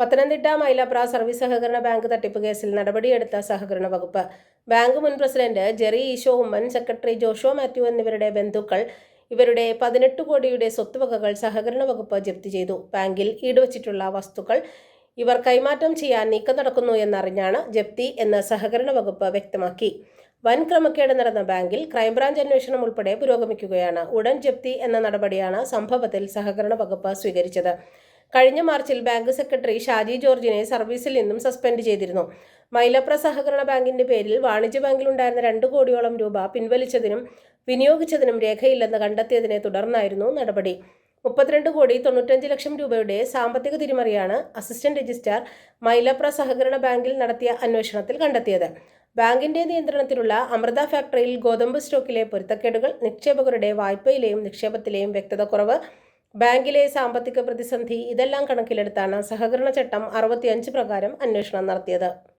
Pathanamthitta Mylapra service സഹകരണ bank തട്ടിപ്പ് കേസിൽ നടപടിയെടുത്ത സഹകരണ വകുപ്പ്. ബാങ്ക് മുൻ പ്രസിഡന്റ് ജെറി ഈശോ ഉമ്മൻ സെക്രട്ടറി ജോഷോ മാത്യു എന്നിവരുടെ ബന്ധുക്കൾ ഇവരുടെ പതിനെട്ട് കോടിയുടെ സ്വത്തുവകകൾ സഹകരണ വകുപ്പ് ജപ്തി ചെയ്തു. ബാങ്കിൽ ഈടുവച്ചിട്ടുള്ള വസ്തുക്കൾ ഇവർ കൈമാറ്റം ചെയ്യാൻ നീക്കം നടക്കുന്നു എന്നറിഞ്ഞാണ് ജപ്തി എന്ന് സഹകരണ വകുപ്പ് വ്യക്തമാക്കി. വൻ ക്രമക്കേട് നടന്ന ബാങ്കിൽ ക്രൈംബ്രാഞ്ച് അന്വേഷണം ഉൾപ്പെടെ പുരോഗമിക്കുകയാണ്. ഉടൻ ജപ്തി എന്ന നടപടിയാണ് സംഭവത്തിൽ സഹകരണ വകുപ്പ് സ്വീകരിച്ചത്. കഴിഞ്ഞ മാർച്ചിൽ ബാങ്ക് സെക്രട്ടറി ഷാജി ജോർജിനെ സർവീസിൽ നിന്നും സസ്പെൻഡ് ചെയ്തിരുന്നു. മൈലപ്ര സഹകരണ ബാങ്കിന്റെ പേരിൽ വാണിജ്യ ബാങ്കിൽ ഉണ്ടായിരുന്ന രണ്ട് കോടിയോളം രൂപ പിൻവലിച്ചതിനും വിനിയോഗിച്ചതിനും രേഖയില്ലെന്ന് കണ്ടെത്തിയതിനെ തുടർന്നായിരുന്നു നടപടി. മുപ്പത്തിരണ്ട് കോടി തൊണ്ണൂറ്റഞ്ച് ലക്ഷം രൂപയുടെ സാമ്പത്തിക തിരിമറിയാണ് അസിസ്റ്റന്റ് രജിസ്ട്രാർ മൈലപ്ര സഹകരണ ബാങ്കിൽ നടത്തിയ അന്വേഷണത്തിൽ കണ്ടെത്തിയത്. ബാങ്കിന്റെ നിയന്ത്രണത്തിലുള്ള അമൃത ഫാക്ടറിയിൽ ഗോതമ്പ് സ്റ്റോക്കിലെ പൊരുത്തക്കേടുകൾ നിക്ഷേപകരുടെ വായ്പയിലെയും നിക്ഷേപത്തിലെയും വ്യക്തതക്കുറവ് ബാങ്കിലെ സാമ്പത്തിക പ്രതിസന്ധി ഇതെല്ലാം കണക്കിലെടുത്താണ് സഹകരണ ചട്ടം അറുപത്തിയഞ്ച് പ്രകാരം അന്വേഷണം നടത്തിയത്